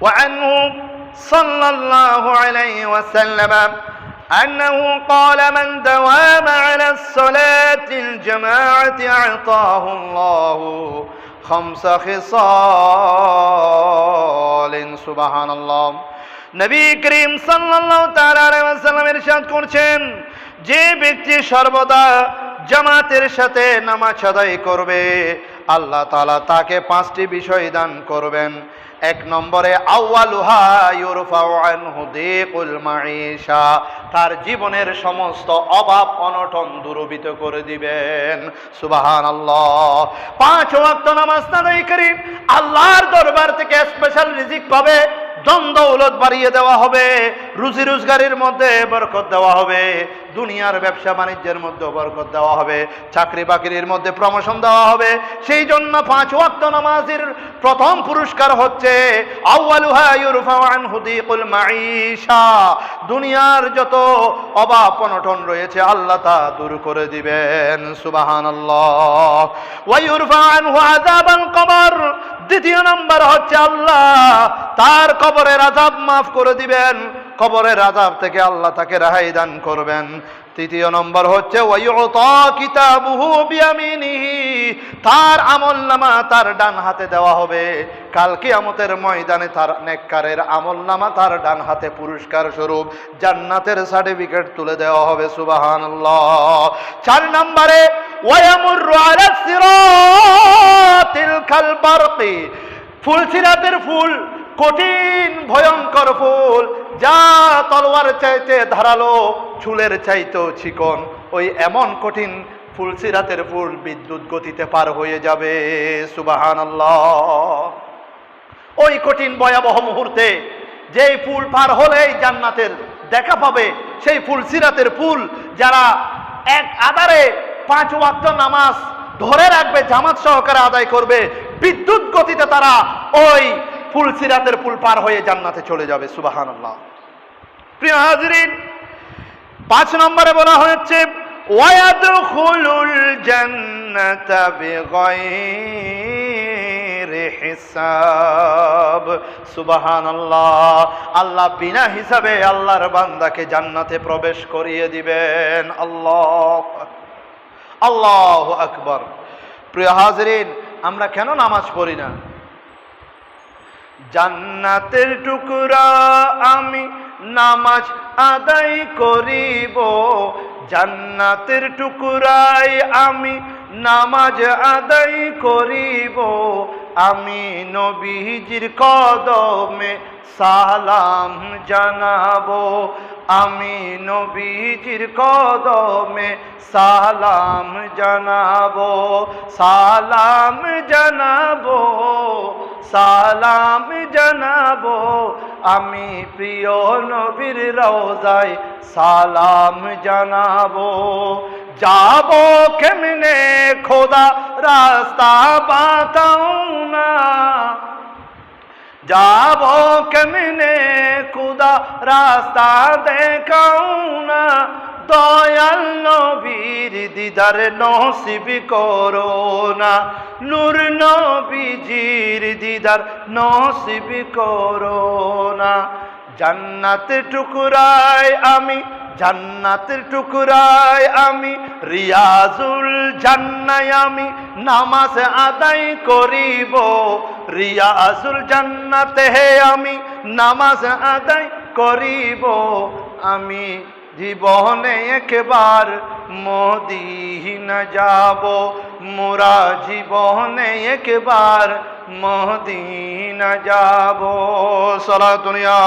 وعنه صلى الله عليه وسلم أنه قال من دوام على الصلاة الجماعة أعطاه الله خمس خصال سبحان الله নবী করিম সাল্লাল্লাহু তাআলা আলাইহি ওয়াসাল্লাম ইরশাদ করছেন যে ব্যক্তি সর্বদা জামাতের সাথে নামাজ আদায় করবে আল্লাহ তাআলা তাকে পাঁচটি বিষয় দান করবেন এক নম্বরে তার জীবনের সমস্ত অভাব অনটন দূরবিত করে দিবেন। সুবাহান আল্লাহ পাঁচ ওয়াক্ত নামাজ আদায় করি আল্লাহর দরবার থেকে স্পেশাল রিজিক পাবে। দ্বন্দ্ব উলট বাড়িয়ে দেওয়া হবে, রুজি রোজগারের মধ্যে বরকত দেওয়া হবে, দুনিয়ার ব্যবসা বাণিজ্যের মধ্যে বরকত দেওয়া হবে, চাকরি বাকরির মধ্যে প্রমোশন দেওয়া হবে। সেই জন্য পাঁচ ওয়াক্ত নামাজের প্রথম পুরস্কার হচ্ছে দুনিয়ার যত অভাব অনটন রয়েছে, আল্লাহ তা দূর করে দিবেন, সুবহানাল্লাহ। ওয়া ইউরফা আনহু আযাবাল কবর। দ্বিতীয় নম্বর হচ্ছে আল্লাহ। তার কবরের আজাব মাফ করে দিবেন। কবরের আজাব থেকে আল্লাহ তাকে রেহাই দান করবেন। তৃতীয় নম্বর হচ্ছে তার আমল নামা তার ডান হাতে দেওয়া হবে। কাল কিয়ামতের ময়দানে তার নেককারের আমল নামা তার ডান হাতে পুরস্কার স্বরূপ জান্নাতের সার্টিফিকেট তুলে দেওয়া হবে, সুবহানাল্লাহ। চার নম্বরে ওয়ায়ামুরু আলা সিরাতিল কাল বারকি ফুল সিরাতের ফুল, কঠিন, ভয়ঙ্কর ফুল, যা তলোয়ার চাইতে ধারালো, চুলের চাইতেও চিকন, ওই এমন কঠিন ফুল সিরাতের ফুল বিদ্যুৎ গতিতে পার হয়ে যাবে সুবাহান ওই কঠিন ভয়াবহ মুহূর্তে যেই ফুল পার হলেই জান্নাতের দেখা পাবে, সেই ফুল সিরাতের ফুল যারা এক আধারে পাঁচ ওয়াক্ত নামাজ ধরে রাখবে, জামাত সহকারে আদায় করবে, বিদ্যুৎ গতিতে তারা ওই ফুল সিরাতের ফুল পার হয়ে জান্নাতে চলে যাবে সুবাহান আল্লাহ প্রিয় হাজরিন, পাঁচ নম্বরে বলা হয়েছে ওয়ায়াদখুলুল জান্নাতা হিসাব। সুবহানাল্লাহ, আল্লাহ বিনা হিসাবে আল্লাহর বান্দাকে জান্নাতে প্রবেশ করিয়ে দিবেন। আল্লাহ আল্লাহ আকবর। প্রিয় হাজরিন, আমরা কেন নামাজ পড়ি না? জান্নাতের টুকরা আমি নামাজ আদায় করিব। জান্নাতের টুকরাই আমি নামাজ আদায় করিব। আমি নবীজির কদমে সালাম জানাব। আমি নবীজির কদমে সালাম জানাব। সালাম জানাব সালাম জানাব। আমি প্রিয় নবীর রওজায় সালাম জানাব। যাব কেমনে খোদা রাস্তা বাতাও না। যাব কেমনে খুদা রাস্তা দেখাও না। দয়াল নবীর দিদার নসিব করো না। নূর নবীজির দিদার নসিব করো না। জান্নাত টুকুরায় আমি জান্নাতের টুকরায় আমি, রিয়াজুল জান্নায় আমি নামাজ আদায় করিব। রিয়াজুল জান্নাতে হে আমি নামাজ আদায় করিব। আমি জীবনে একবার মদিনা যাব। মোরা জীবনে একবার মদিনা যাব। সলা দুনিয়া